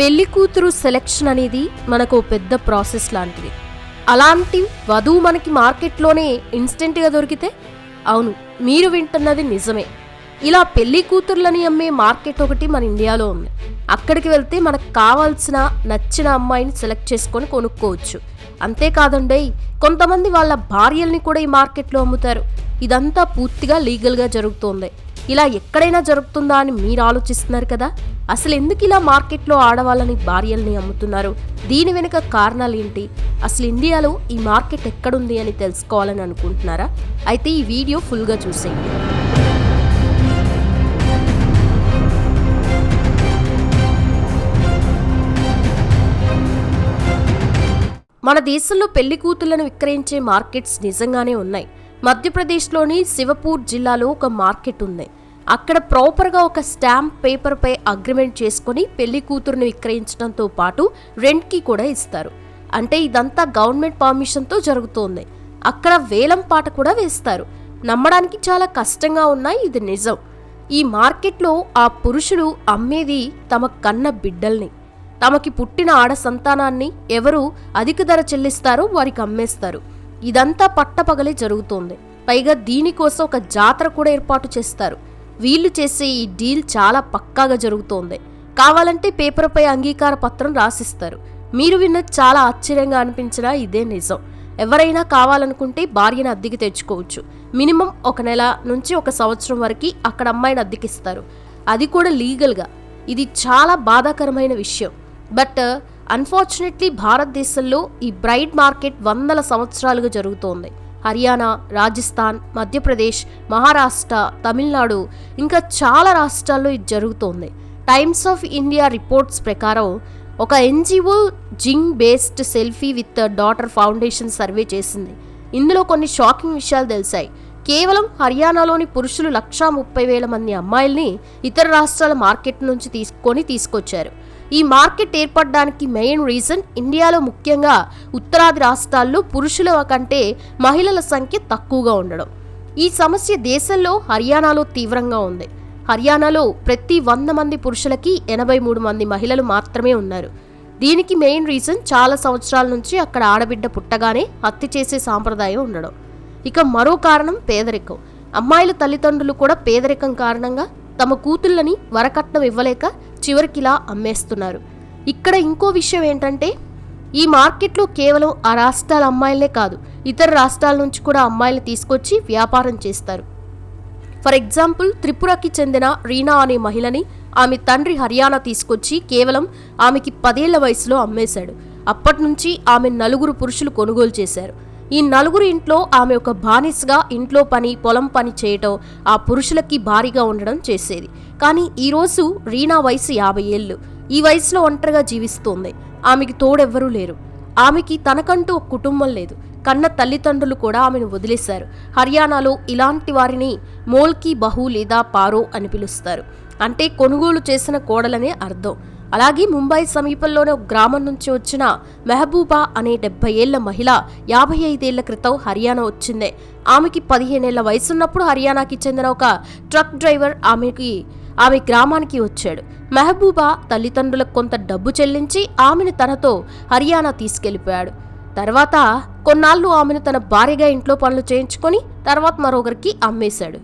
పెళ్ళి కూతురు సెలెక్షన్ అనేది మనకు పెద్ద ప్రాసెస్ లాంటిది. అలాంటి వధువు మనకి మార్కెట్లోనే ఇన్స్టెంట్గా దొరికితే అవును మీరు వింటున్నది నిజమే. ఇలా పెళ్ళి కూతుర్లని అమ్మే మార్కెట్ ఒకటి మన ఇండియాలో ఉంది. అక్కడికి వెళ్తే మనకు కావాల్సిన నచ్చిన అమ్మాయిని సెలెక్ట్ చేసుకొని కొనుక్కోవచ్చు. అంతేకాదండి కొంతమంది వాళ్ళ భార్యల్ని కూడా ఈ మార్కెట్లో అమ్ముతారు. ఇదంతా పూర్తిగా లీగల్గా జరుగుతోంది. ఇలా ఎక్కడైనా జరుగుతుందా అని మీరు ఆలోచిస్తున్నారు కదా? అసలు ఎందుకు ఇలా మార్కెట్లో ఆడవాళ్ళని భార్యల్ని అమ్ముతున్నారు? దీని వెనుక కారణాలు ఏంటి? అసలు ఇండియాలో ఈ మార్కెట్ ఎక్కడుంది అని తెలుసుకోవాలని అనుకుంటున్నారా? అయితే ఈ వీడియో ఫుల్గా చూసేయండి. మన దేశంలో పెళ్ళి కూతుళ్ళను విక్రయించే మార్కెట్స్ నిజంగానే ఉన్నాయి. మధ్యప్రదేశ్లోని శివపూర్ జిల్లాలో ఒక మార్కెట్ ఉంది. అక్కడ ప్రాపర్గా ఒక స్టాంప్ పేపర్పై అగ్రిమెంట్ చేసుకుని పెళ్ళి కూతురుని విక్రయించడంతో పాటు రెంట్కి కూడా ఇస్తారు. అంటే ఇదంతా గవర్నమెంట్ పర్మిషన్తో జరుగుతోంది. అక్కడ వేలం పాట కూడా వేస్తారు. నమ్మడానికి చాలా కష్టంగా ఉన్నాయి ఇది నిజం. ఈ మార్కెట్లో ఆ పురుషుడు అమ్మేది తమ కన్న బిడ్డల్ని. తమకి పుట్టిన ఆడ సంతానాన్ని ఎవరు అధిక ధర చెల్లిస్తారో వారికి అమ్మేస్తారు. ఇదంతా పట్టపగలే జరుగుతోంది. పైగా దీనికోసం ఒక జాతర కూడా ఏర్పాటు చేస్తారు. వీళ్ళు చేసే ఈ డీల్ చాలా పక్కాగా జరుగుతోంది. కావాలంటే పేపర్పై అంగీకార పత్రం రాసిస్తారు. మీరు విన్నది చాలా ఆశ్చర్యంగా అనిపించినా ఇదే నిజం. ఎవరైనా కావాలనుకుంటే భార్యను అద్దెకి తెచ్చుకోవచ్చు. మినిమం ఒక నెల నుంచి ఒక సంవత్సరం వరకు అక్కడ అమ్మాయిని అద్దెకిస్తారు. అది కూడా లీగల్గా. ఇది చాలా బాధాకరమైన విషయం. బట్ అన్ఫార్చునేట్లీ భారతదేశంలో ఈ బ్రైడ్ మార్కెట్ వందల సంవత్సరాలుగా జరుగుతోంది. హర్యానా రాజస్థాన్ మధ్యప్రదేశ్ మహారాష్ట్ర తమిళనాడు ఇంకా చాలా రాష్ట్రాల్లో ఇది జరుగుతోంది. టైమ్స్ ఆఫ్ ఇండియా రిపోర్ట్స్ ప్రకారం ఒక NGO Jind based selfie with daughter foundation survey చేసింది. ఇందులో కొన్ని షాకింగ్ విషయాలు తెలిసాయి. కేవలం హర్యానాలోని పురుషులు లక్షా ముప్పై వేల మంది అమ్మాయిల్ని ఇతర రాష్ట్రాల మార్కెట్ నుంచి తీసుకొని తీసుకొచ్చారు. ఈ మార్కెట్ ఏర్పడడానికి మెయిన్ రీజన్ ఇండియాలో ముఖ్యంగా ఉత్తరాది రాష్ట్రాల్లో పురుషుల కంటే మహిళల సంఖ్య తక్కువగా ఉండడం. ఈ సమస్య దేశంలో హర్యానాలో తీవ్రంగా ఉంది. హర్యానాలో ప్రతి వంద మంది పురుషులకి ఎనభై మూడు మంది మహిళలు మాత్రమే ఉన్నారు. దీనికి మెయిన్ రీజన్ చాలా సంవత్సరాల నుంచి అక్కడ ఆడబిడ్డ పుట్టగానే హత్య చేసే సాంప్రదాయం ఉండడం. ఇక మరో కారణం పేదరికం. అమ్మాయిల తల్లిదండ్రులు కూడా పేదరికం కారణంగా తమ కూతుళ్ళని వరకట్నం ఇవ్వలేక చివరికిలా అమ్మేస్తున్నారు. ఇక్కడ ఇంకో విషయం ఏంటంటే ఈ మార్కెట్లో కేవలం ఆ రాష్ట్రాల అమ్మాయిలే కాదు ఇతర రాష్ట్రాల నుంచి కూడా అమ్మాయిలు తీసుకొచ్చి వ్యాపారం చేస్తారు. ఫర్ ఎగ్జాంపుల్ త్రిపురకి చెందిన రీనా అనే మహిళని ఆమె తండ్రి హర్యానా తీసుకొచ్చి కేవలం ఆమెకి పదేళ్ళ వయసులో అమ్మేశాడు. అప్పటి నుంచి ఆమె నలుగురు పురుషులు కొనుగోలు చేశారు. ఈ నలుగురు ఇంట్లో ఆమె ఒక బానిసగా ఇంట్లో పని పొలం పని చేయటం ఆ పురుషులకి భారీగా ఉండడం చేసేది. కానీ ఈరోజు రీనా వయసు యాభై ఏళ్ళు. ఈ వయసులో ఒంటరిగా జీవిస్తోంది. ఆమెకి తోడెవ్వరూ లేరు. ఆమెకి తనకంటూ ఒక కుటుంబం లేదు. కన్న తల్లిదండ్రులు కూడా ఆమెను వదిలేశారు. హర్యానాలో ఇలాంటి వారిని మోల్కి బహు లేదా పారో అని పిలుస్తారు. అంటే కొనుగోలు చేసిన కోడలనే అర్థం. అలాగే ముంబై సమీపంలోని గ్రామం నుంచి వచ్చిన మెహబూబా అనే డెబ్బై ఏళ్ళ మహిళ యాభై ఐదేళ్ళ క్రితం హర్యానా వచ్చిందే. ఆమెకి పదిహేనేళ్ళ వయసున్నప్పుడు హర్యానాకి చెందిన ఒక ట్రక్ డ్రైవర్ ఆమెకి ఆమె గ్రామానికి వచ్చాడు. మెహబూబా తల్లిదండ్రులకు కొంత డబ్బు చెల్లించి ఆమెను తనతో హర్యానా తీసుకెళ్ళిపోయాడు. తర్వాత కొన్నాళ్ళు ఆమెను తన భార్యగా ఇంట్లో పనులు చేయించుకొని తర్వాత మరొకరికి అమ్మేశాడు.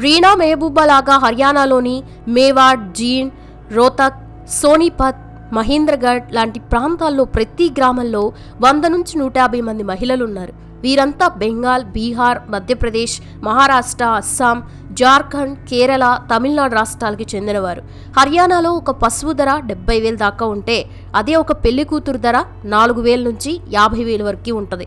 రీనా మెహబూబా లాగా హర్యానాలోని మేవాడ్ జీన్ రోతక్ సోనీపత్ మహేంద్రగఢ్ లాంటి ప్రాంతాల్లో ప్రతి గ్రామంలో వంద నుంచి నూట యాభై మంది మహిళలు ఉన్నారు వీరంతా బెంగాల్ బీహార్ మధ్యప్రదేశ్ మహారాష్ట్ర అస్సాం జార్ఖండ్ కేరళ తమిళనాడు రాష్ట్రాలకి చెందినవారు. హర్యానాలో ఒక పశువు ధర డెబ్బై వేలు దాకా ఉంటే అదే ఒక పెళ్ళి కూతురు ధర నాలుగు వేల నుంచి యాభై వేల వరకు ఉంటుంది.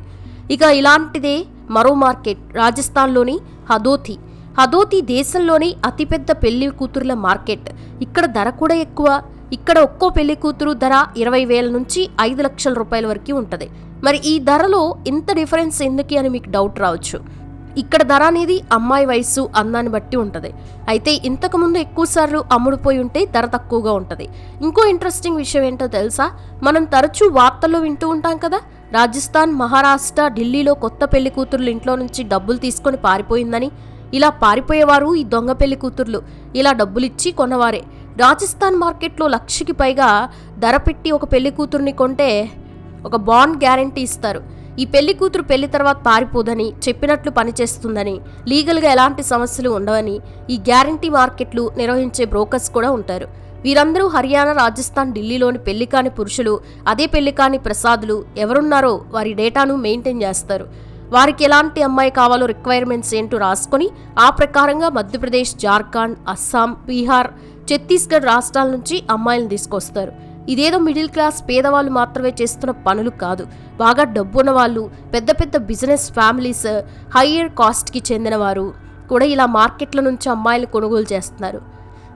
ఇక ఇలాంటిదే మరో మార్కెట్ రాజస్థాన్లోని హదోతి. హదోతి దేశంలోని అతిపెద్ద పెళ్ళి కూతురుల మార్కెట్. ఇక్కడ ధర కూడా ఎక్కువ. ఇక్కడ ఒక్కో పెళ్ళి కూతురు ధర ఇరవై వేల నుంచి ఐదు లక్షల రూపాయల వరకు ఉంటుంది. మరి ఈ ధరలో ఇంత డిఫరెన్స్ ఎందుకు అని మీకు డౌట్ రావచ్చు. ఇక్కడ ధర అనేది అమ్మాయి వయస్సు అందాన్ని బట్టి ఉంటుంది. అయితే ఇంతకుముందు ఎక్కువసార్లు అమ్ముడుపోయి ఉంటే ధర తక్కువగా ఉంటుంది. ఇంకో ఇంట్రెస్టింగ్ విషయం ఏంటో తెలుసా? మనం తరచూ వార్తల్లో వింటూ ఉంటాం కదా? రాజస్థాన్ మహారాష్ట్ర ఢిల్లీలో కొత్త పెళ్ళి కూతుర్లు ఇంట్లో నుంచి డబ్బులు తీసుకొని పారిపోయిందని. ఇలా పారిపోయేవారు ఈ దొంగ పెళ్ళి కూతుర్లు. ఇలా డబ్బులిచ్చి కొన్నవారే. రాజస్థాన్ మార్కెట్లో లక్షకి పైగా ధర పెట్టి ఒక పెళ్ళి కూతుర్ని కొంటే ఒక బాండ్ గ్యారంటీ ఇస్తారు. ఈ పెళ్ళి కూతురు పెళ్ళి తర్వాత పారిపోదని చెప్పినట్లు పనిచేస్తుందని లీగల్గా ఎలాంటి సమస్యలు ఉండవని ఈ గ్యారంటీ మార్కెట్లు నిర్వహించే బ్రోకర్స్ కూడా ఉంటారు. వీరందరూ హర్యానా రాజస్థాన్ ఢిల్లీలోని పెళ్ళి కాని పురుషులు అదే పెళ్ళి కాని ప్రసాదులు ఎవరున్నారో వారి డేటాను మెయింటైన్ చేస్తారు. వారికి ఎలాంటి అమ్మాయి కావాలో రిక్వైర్మెంట్స్ ఏంటో రాసుకొని ఆ ప్రకారంగా మధ్యప్రదేశ్ జార్ఖండ్ అస్సాం బీహార్ ఛత్తీస్గఢ్ రాష్ట్రాల నుంచి అమ్మాయిలను తీసుకొస్తారు. ఇదేదో మిడిల్ క్లాస్ పేదవాళ్ళు మాత్రమే చేస్తున్న పనులు కాదు. బాగా డబ్బున్న వాళ్ళు పెద్ద పెద్ద బిజినెస్ ఫ్యామిలీస్ హయ్యర్ కాస్ట్కి చెందిన వారు కూడా ఇలా మార్కెట్ల నుంచి అమ్మాయిలు కొనుగోలు చేస్తున్నారు.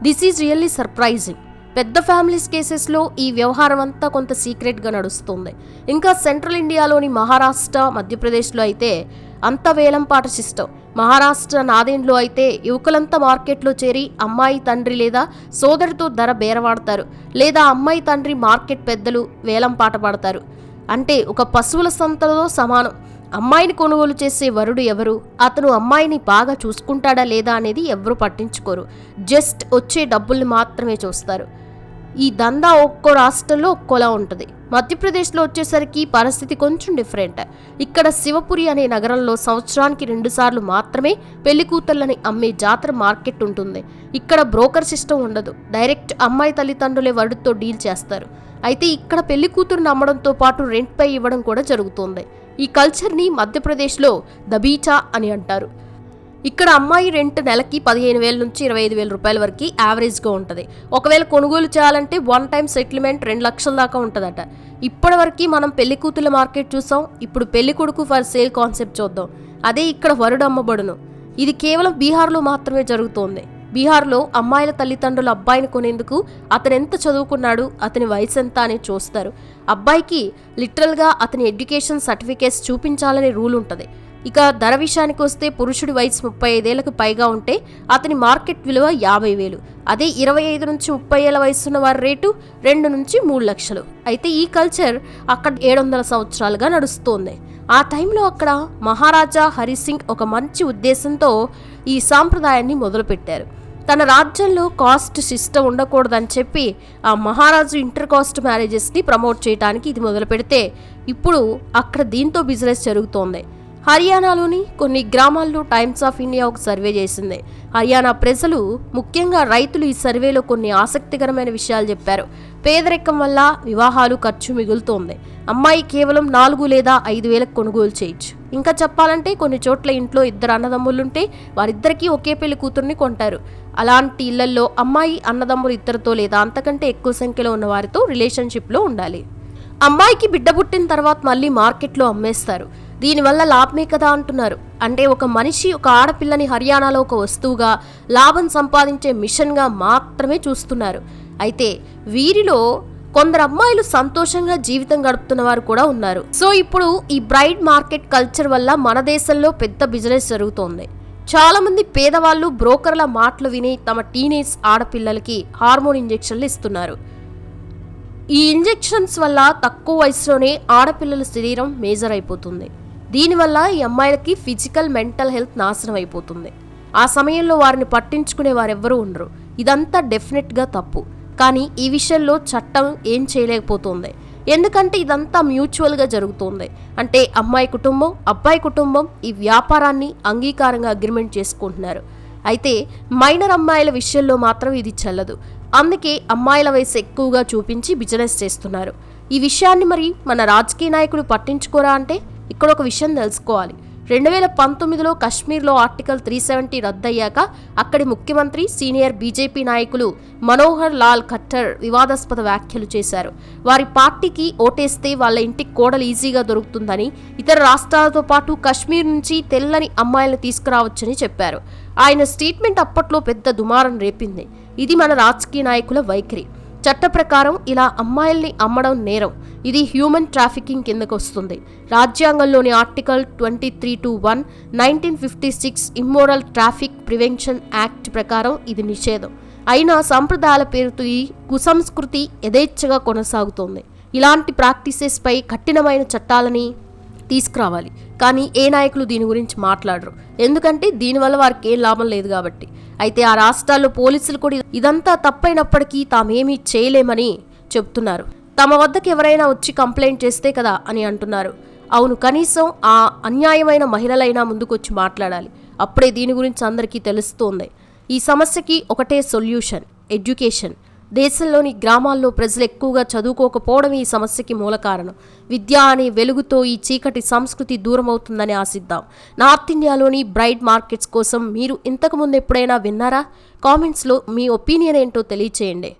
This is really surprising. పెద్ద ఫ్యామిలీస్ కేసెస్లో ఈ వ్యవహారం అంతా కొంత సీక్రెట్గా నడుస్తుంది. ఇంకా సెంట్రల్ ఇండియాలోని మహారాష్ట్ర మధ్యప్రదేశ్లో అయితే అంత వేలంపాట సిస్టమ్ మహారాష్ట్ర నాదేండ్లో అయితే యువకులంతా మార్కెట్లో చేరి అమ్మాయి తండ్రి లేదా సోదరితో ధర బేరవాడతారు లేదా అమ్మాయి తండ్రి మార్కెట్ పెద్దలు వేలంపాట పడతారు. అంటే ఒక పశువుల సంతలో సమానం. అమ్మాయిని కొనుగోలు చేసే వరుడు ఎవరు? అతను అమ్మాయిని బాగా చూసుకుంటాడా లేదా అనేది ఎవరు పట్టించుకోరు. జస్ట్ వచ్చే డబ్బుల్ని మాత్రమే చూస్తారు. ఈ దందా ఒక్కో రాష్ట్రంలో ఒక్కోలా ఉంటుంది. మధ్యప్రదేశ్లో వచ్చేసరికి పరిస్థితి కొంచెం డిఫరెంట్. ఇక్కడ శివపురి అనే నగరంలో సంవత్సరానికి రెండుసార్లు మాత్రమే పెళ్ళి కూతుళ్ళని అమ్మే జాతర మార్కెట్ ఉంటుంది. ఇక్కడ బ్రోకర్ సిస్టమ్ ఉండదు. డైరెక్ట్ అమ్మాయి తల్లిదండ్రులే వరుడితో డీల్ చేస్తారు. అయితే ఇక్కడ పెళ్ళి కూతురుని అమ్మడంతో పాటు రెంట్పై ఇవ్వడం కూడా జరుగుతుంది. ఈ కల్చర్ని మధ్యప్రదేశ్లో దబీచా అని అంటారు. ఇక్కడ అమ్మాయి రెంట్ నెలకి పదిహేను వేల నుంచి ఇరవై ఐదు వేల రూపాయల వరకు యావరేజ్గా ఉంటుంది. ఒకవేళ కొనుగోలు చేయాలంటే వన్ టైం సెటిల్మెంట్ రెండు లక్షల దాకా ఉంటుందట. ఇప్పటివరకు మనం పెళ్ళి కూతుల మార్కెట్ చూసాం. ఇప్పుడు పెళ్ళి కొడుకు ఫర్ సేల్ కాన్సెప్ట్ చూద్దాం. అదే ఇక్కడ వరుడు అమ్మబడును. ఇది కేవలం బీహార్లో మాత్రమే జరుగుతోంది. బీహార్లో అమ్మాయిల తల్లిదండ్రులు అబ్బాయిని కొనేందుకు అతను ఎంత చదువుకున్నాడు అతని వయసు ఎంత అని చూస్తారు. అబ్బాయికి లిటరల్గా అతని ఎడ్యుకేషన్ సర్టిఫికేట్స్ చూపించాలనే రూల్ ఉంటుంది. ఇక ధర విషయానికి వస్తే పురుషుడి వయసు ముప్పై ఐదేళ్ళకు పైగా ఉంటే అతని మార్కెట్ విలువ యాభై వేలు. అదే ఇరవై ఐదు నుంచి ముప్పై ఏళ్ళ వయసున్న వారి రేటు రెండు నుంచి మూడు లక్షలు. అయితే ఈ కల్చర్ అక్కడ ఏడు వందల సంవత్సరాలుగా నడుస్తోంది. ఆ టైంలో అక్కడ మహారాజా హరిసింగ్ ఒక మంచి ఉద్దేశంతో ఈ సాంప్రదాయాన్ని మొదలుపెట్టారు. తన రాజ్యంలో కాస్ట్ సిస్టమ్ ఉండకూడదని చెప్పి ఆ మహారాజు ఇంటర్ కాస్ట్ మ్యారేజెస్ని ప్రమోట్ చేయడానికి ఇది మొదలు పెడితే ఇప్పుడు అక్కడ దీంతో బిజినెస్ జరుగుతోంది. హర్యానాలోని కొన్ని గ్రామాల్లో టైమ్స్ ఆఫ్ ఇండియా ఒక సర్వే చేసింది. హర్యానా ప్రజలు ముఖ్యంగా రైతులు ఈ సర్వేలో కొన్ని ఆసక్తికరమైన విషయాలు చెప్పారు. పేదరికం వల్ల వివాహాలు ఖర్చు మిగులుతోంది. అమ్మాయి కేవలం నాలుగు లేదా ఐదు వేలకు కొనుగోలు చేయొచ్చు. ఇంకా చెప్పాలంటే కొన్ని చోట్ల ఇంట్లో ఇద్దరు అన్నదమ్ములుంటే వారిద్దరికీ ఒకే పెళ్ళి కూతుర్ని కొంటారు. అలాంటి ఇళ్ళల్లో అమ్మాయి అన్నదమ్ములు ఇద్దరితో లేదా అంతకంటే ఎక్కువ సంఖ్యలో ఉన్న వారితో రిలేషన్షిప్లో ఉండాలి. అమ్మాయికి బిడ్డ పుట్టిన తర్వాత మళ్ళీ మార్కెట్లో అమ్మేస్తారు. దీనివల్ల లాభమే కదా అంటున్నారు. అంటే ఒక మనిషి ఒక ఆడపిల్లని హర్యానాలో ఒక వస్తువుగా లాభం సంపాదించే మిషన్గా మాత్రమే చూస్తున్నారు. అయితే వీరిలో కొందరు అమ్మాయిలు సంతోషంగా జీవితం గడుపుతున్న వారు కూడా ఉన్నారు. సో ఇప్పుడు ఈ బ్రైడ్ మార్కెట్ కల్చర్ వల్ల మన దేశంలో పెద్ద బిజినెస్ జరుగుతోంది. చాలామంది పేదవాళ్ళు బ్రోకర్ల మాటలు విని తమ టీనేజ్ ఆడపిల్లలకి హార్మోన్ ఇంజెక్షన్లు ఇస్తున్నారు. ఈ ఇంజెక్షన్స్ వల్ల తక్కువ వయసులోనే ఆడపిల్లల శరీరం మేజర్ అయిపోతుంది. దీనివల్ల ఈ అమ్మాయిలకి ఫిజికల్ మెంటల్ హెల్త్ నాశనం అయిపోతుంది. ఆ సమయంలో వారిని పట్టించుకునే వారెవ్వరూ ఉండరు. ఇదంతా డెఫినెట్గా తప్పు. కానీ ఈ విషయంలో చట్టం ఏం చేయలేకపోతుంది. ఎందుకంటే ఇదంతా మ్యూచువల్గా జరుగుతుంది. అంటే అమ్మాయి కుటుంబం అబ్బాయి కుటుంబం ఈ వ్యాపారాన్ని అంగీకారంగా అగ్రిమెంట్ చేసుకుంటున్నారు. అయితే మైనర్ అమ్మాయిల విషయంలో మాత్రం ఇది చెల్లదు. అందుకే అమ్మాయిల వయసు ఎక్కువగా చూపించి బిజినెస్ చేస్తున్నారు. ఈ విషయాన్ని మరి మన రాజకీయ నాయకుడు పట్టించుకోరా అంటే ఇక్కడ ఒక విషయం తెలుసుకోవాలి. రెండు వేల పంతొమ్మిదిలో కశ్మీర్లో ఆర్టికల్ త్రీ సెవెంటీ రద్దయ్యాక అక్కడి ముఖ్యమంత్రి సీనియర్ బీజేపీ నాయకులు మనోహర్ లాల్ ఖట్టర్ వివాదాస్పద వ్యాఖ్యలు చేశారు. వారి పార్టీకి ఓటేస్తే వాళ్ళ ఇంటికి కోడలు ఈజీగా దొరుకుతుందని ఇతర రాష్ట్రాలతో పాటు కశ్మీర్ నుంచి తెల్లని అమ్మాయిలను తీసుకురావచ్చని చెప్పారు. ఆయన స్టేట్మెంట్ అప్పట్లో పెద్ద దుమారం రేపింది. ఇది మన రాజకీయ నాయకుల వైఖరి. చట్ట ప్రకారం ఇలా అమ్మాయిల్ని అమ్మడం నేరం. ఇది హ్యూమన్ ట్రాఫికింగ్ కిందకు వస్తుంది. రాజ్యాంగంలోని article twenty three to one nineteen fifty six immoral traffic prevention act ప్రకారం ఇది నిషేధం. అయినా సంప్రదాయాల పేరుతో ఈ కుసంస్కృతి యథేచ్ఛగా కొనసాగుతోంది. ఇలాంటి ప్రాక్టీసెస్పై కఠినమైన చట్టాలని తీసుకురావాలి. కానీ ఏ నాయకులు దీని గురించి మాట్లాడరు. ఎందుకంటే దీనివల్ల వారికి ఏం లాభం లేదు కాబట్టి. అయితే ఆ రాష్ట్రాల్లో పోలీసులు కూడా ఇదంతా తప్పైనప్పటికీ తామేమీ చేయలేమని చెప్తున్నారు. తమ వద్దకు ఎవరైనా వచ్చి కంప్లైంట్ చేస్తే కదా అని అంటున్నారు. అవును కనీసం ఆ అన్యాయమైన మహిళలైనా ముందుకొచ్చి మాట్లాడాలి. అప్పుడే దీని గురించి అందరికీ తెలుస్తోంది. ఈ సమస్యకి ఒకటే సొల్యూషన్ ఎడ్యుకేషన్. దేశంలోని గ్రామాల్లో ప్రజలు ఎక్కువగా చదువుకోకపోవడం ఈ సమస్యకి మూల కారణం. విద్య అనే వెలుగుతో ఈ చీకటి సంస్కృతి దూరమవుతుందని ఆశిద్దాం. నార్త్ ఇండియాలోని బ్రైట్ మార్కెట్స్ కోసం మీరు ఇంతకుముందు ఎప్పుడైనా విన్నారా? కామెంట్స్లో మీ ఒపీనియన్ ఏంటో తెలియచేయండి.